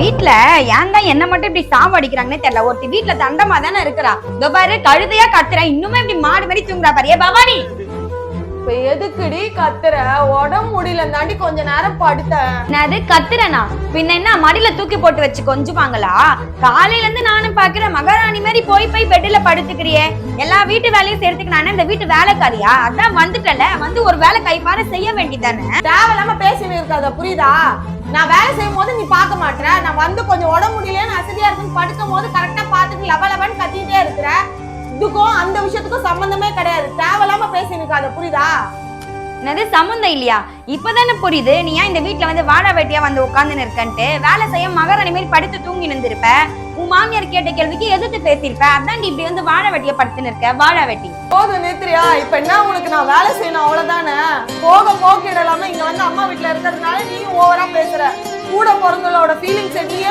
வீட்ல ஏன் தான் என்ன மட்டும் இப்படி சாவடிக்கிறாங்கன்னே தெரியல. ஒருத்தி வீட்டுல தண்டமா தானே இருக்கிறா. இதோ பாரு கழுதையா கத்துறா இன்னுமே இப்படி மாடு மாதிரி தூங்குறா பாரு. ஏ பவானி! இப்ப எதுக்குடி கத்துற? உடம்பு முடியல தாண்டி கொஞ்ச நேரம் படுத்தேன் நான் அது கத்துறேனா? பின்ன என்ன மடியில தூக்கி போட்டு வச்சு கொஞ்சுவாங்களா? காலையில இருந்து நானும் பாக்குறேன் மகாராணி மாதிரி போய் போய் பெட்ல படுத்துக்கிறியே. எல்லா வீட்டு வேலையும் நானே இந்த வீட்டு வேலைக்காரியா? அதான் வந்துட்டல வந்து ஒரு வேலை கைப்பார செய்ய வேண்டியதானே தேவையில்லாம பேசினு இருக்காத புரியுதா? நான் வேலை செய்யும் போது நீ பார்க்க மாட்டேற. நான் வந்து கொஞ்சம் உடம்பு முடியல அசதியா இருக்குன்னு படுக்கும் போது கரெக்டா பார்த்துட்டு லவ லவன்னு கத்திட்டே இருக்கிற. இதுக்கும் அந்த விஷயத்துக்கும் சம்பந்தமே கிடையாது. தேவையில்லாம பேசினு இருக்காத புரியுதா? என்னது சம்மந்தம் இல்லையா? இப்பதானே புரியுது. நீ ஏன் இந்த வீட்ல வந்து வாழ வெட்டியா வந்து உட்கார்ந்துன்னு இருக்கன்ட்டு? வேலை செய்ய மகாராணி மாதிரி படுத்து தூங்கி நின்றுருப்ப உன் மாமியார் கேட்ட கேள்விக்கு எதிர்த்து பேசியிருப்ப? அதான் நீ இப்படி வந்து வாழ வெட்டியா படுத்துன்னு இருக்க? வாழ வெட்டி. போதும் நிறுத்துறியா இப்ப என்ன உனக்கு நான் வேலை செய்யணும்? அவ்வளவுதானே? போக போக்கிடலாம இங்க வந்து அம்மா வீட்டுல இருக்கிறதுனால நீயும் ஓவரா பேசுற. கூட பிறந்தவளோட ஃபீலிங்ஸ் நீயே